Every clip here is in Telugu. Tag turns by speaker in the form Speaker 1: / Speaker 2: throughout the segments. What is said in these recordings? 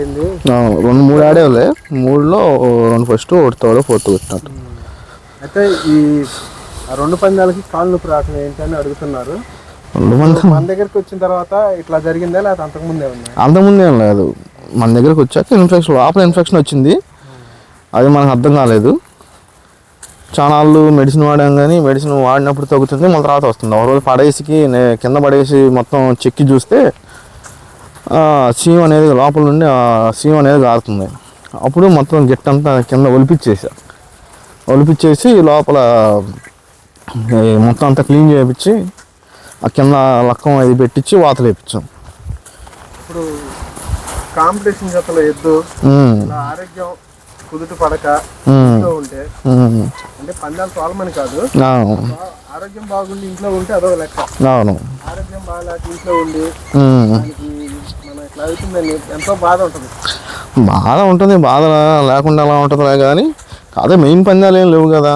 Speaker 1: ఆడింది.
Speaker 2: అవును, రెండు మూడు ఆడేవాళ్ళే. మూడులో రెండు ఫస్ట్ ఒకటి థర్డ్ ఫోర్త్ వచ్చినట్టు
Speaker 1: అయితే ఈ రెండు పందాలకి కాళ్ళు నొప్పి రావటం ఏంటని అడుగుతున్నారు.
Speaker 2: రెండు మంది
Speaker 1: మన దగ్గరికి వచ్చిన తర్వాత ఇట్లా జరిగిందా లేకపోతే అంతకుముందే ఉందా?
Speaker 2: అంతకుముందు ఏం లేదు. మన దగ్గరకు వచ్చాక ఇన్ఫెక్షన్ లోపల ఇన్ఫెక్షన్ వచ్చింది. అది మనకు అర్థం కాలేదు. చాలా వాళ్ళు మెడిసిన్ వాడాం కానీ మెడిసిన్ వాడినప్పుడు తగ్గుతుంది మళ్ళీ తర్వాత వస్తుంది. ఒక రోజు పడేసికి కింద పడేసి మొత్తం చెక్కి చూస్తే సీమ్ అనేది లోపల నుండి ఆ సీమ్ అనేది కారుతుంది అప్పుడు మొత్తం గిట్టంతా కింద ఒలిపించేసా ఒలిపించేసి లోపల మొత్తం అంతా క్లీన్ చేయించి ఆ కింద లక్కం అది పెట్టించి వాతలు వేయించాం
Speaker 1: ఇప్పుడు కాంపిటీషన్ జతలో ఎద్దు ఆరోగ్యం కుదుట పడక ఉంటే. అంటే పందాలు తోలమని కాదు. ఆరోగ్యం బాగుండి ఇంట్లో ఉంటే అదో లెక్క. ఆరోగ్యం బాగాలేక ఇంట్లో ఉండి
Speaker 2: ఉమ్.
Speaker 1: దానికి మనం ఇట్లా అవుతుందని ఎంతో బాధ ఉంటుంది.
Speaker 2: బాధ ఉంటుంది బాధ లేకుండా ఎలా ఉంటుందిలే కానీ అదే మెయిన్ పందాలు ఏం లేవు కదా.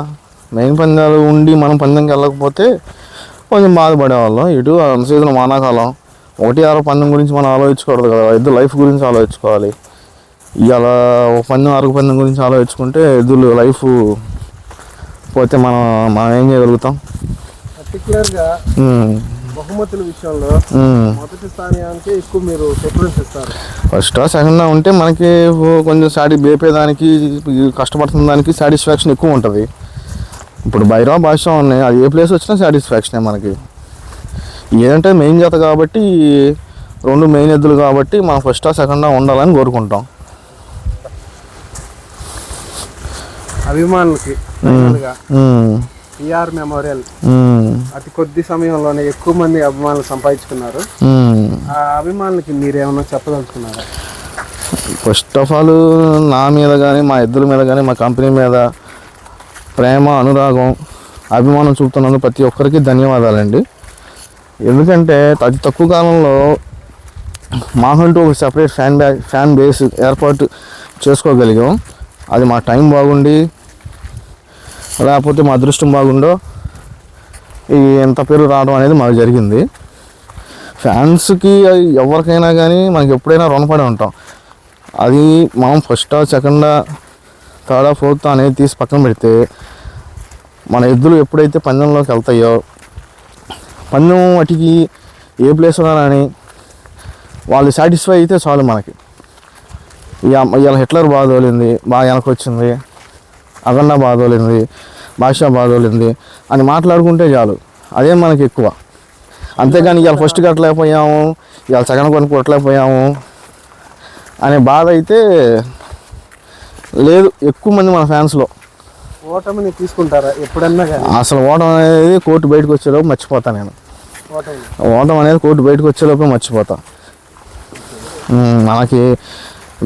Speaker 2: మెయిన్ పందాలు ఉండి మనం పందెంకి వెళ్ళకపోతే కొంచెం బాధపడేవాళ్ళం. ఇటు సీజన్ వానాకాలం. ఒకటి ఆరో పందెం గురించి మనం ఆలోచించకూడదు కదా. ఇద్దరు లైఫ్ గురించి ఆలోచించుకోవాలి. ఇవాళ ఒక పందెం అరకు పందెం గురించి ఆలోచించుకుంటే ఎద్దులు లైఫ్ పోతే మనం మనం ఏం చేయగలుగుతాం?
Speaker 1: పర్టికులర్గా బహుమతుల విషయంలో. మొదటి స్థానానికి ఎక్కువ మీరు ప్రిఫరెన్స్ ఇస్తారు.
Speaker 2: ఫస్ట్ సెకండ్ ఉంటే మనకి కొంచెం సాటి బేపేదానికి కష్టపడుతున్న దానికి సాటిస్ఫాక్షన్ ఎక్కువ ఉంటుంది. ఇప్పుడు బైరా భాష ఉన్నాయి అది ఏ ప్లేస్ వచ్చినా సాటిస్ఫాక్షనే మనకి. ఏదంటే మెయిన్ జాత కాబట్టి రెండు మెయిన్ ఎద్దులు కాబట్టి మనం ఫస్ట్ సెకండ్ ఉండాలని కోరుకుంటాం.
Speaker 1: అభిమానులకి పిఆర్ మెమోరియల్
Speaker 2: ఉమ్,
Speaker 1: అతి కొద్ది సమయంలోనే ఎక్కువ మంది అభిమానులు సంపాదించుకున్నారు.
Speaker 2: ఉమ్.
Speaker 1: ఆ అభిమానులకి మీరేమన్నా చెప్పదలుచుకున్నారా?
Speaker 2: ఫస్ట్ ఆఫ్ ఆల్ నా మీద కానీ మా ఇద్దరి మీద కానీ మా కంపెనీ మీద ప్రేమ అనురాగం అభిమానం చూపుతున్నందుకు ప్రతి ఒక్కరికి ధన్యవాదాలండి. ఎందుకంటే అతి తక్కువ కాలంలో మాకంటూ ఒక సెపరేట్ ఫ్యాన్ బ్యా ఫ్యాన్ బేస్ ఏర్పాటు చేసుకోగలిగాం. అది మా టైం బాగుండి లేకపోతే మా అదృష్టం బాగుండో ఈ ఎంత పేరు రావడం అనేది మాకు జరిగింది. ఫ్యాన్స్కి ఎవరికైనా కానీ మనకి ఎప్పుడైనా రుణపడి ఉంటాం. అది మనం ఫస్ట్ సెకండ్ థర్డ్ ఫోర్త్ అనేది తీసి పక్కన పెడితే మన ఎద్దులు ఎప్పుడైతే పందెంలోకి వెళ్తాయో పందెం వాటికి ఏ ప్లేస్ ఉన్నారని వాళ్ళు సాటిస్ఫై అయితే చాలు మనకి. ఇక- హిట్లర్ బాగా తోలింది బాగా వెనకొచ్చింది. బాగా తోలింది భాష బాగా తోలింది అని మాట్లాడుకుంటే చాలు. అదే మనకి ఎక్కువ అంతేగాని ఇవాళ ఫస్ట్ కట్టలేకపోయాము ఇవాళ సెకండ్ కొని కొట్టలేకపోయాము అనే బాధ అయితే లేదు ఎక్కువ మంది మన ఫ్యాన్స్లో
Speaker 1: ఓటమిని తీసుకుంటారా ఎప్పుడన్నా
Speaker 2: అసలు ఓటం అనేది కోర్టు బయటకు వచ్చేలోపు మర్చిపోతా నేను.
Speaker 1: ఓటమి.
Speaker 2: ఓటం అనేది కోర్టు బయటకు వచ్చేలోపు మర్చిపోతా. ఉమ్, మనకి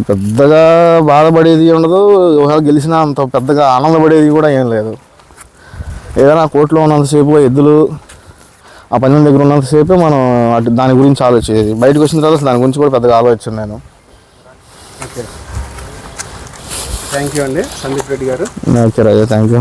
Speaker 2: పెద్దగా బాధపడేది ఉండదు. ఒకవేళ గెలిచినా అంత పెద్దగా ఆనందపడేది కూడా ఏం లేదు. ఏదైనా కోర్టులో ఉన్నంతసేపు ఎద్దులు ఆ పందెం దగ్గర ఉన్నంతసేపే మనం అటు దాని గురించి ఆలోచించేది. బయటకు వచ్చిన తర్వాత దాని గురించి కూడా పెద్దగా ఆలోచించాను నేను.
Speaker 1: ఓకే. థ్యాంక్ యూ అండి. సందీప్ రెడ్డి గారు.
Speaker 2: Okay Raja thank you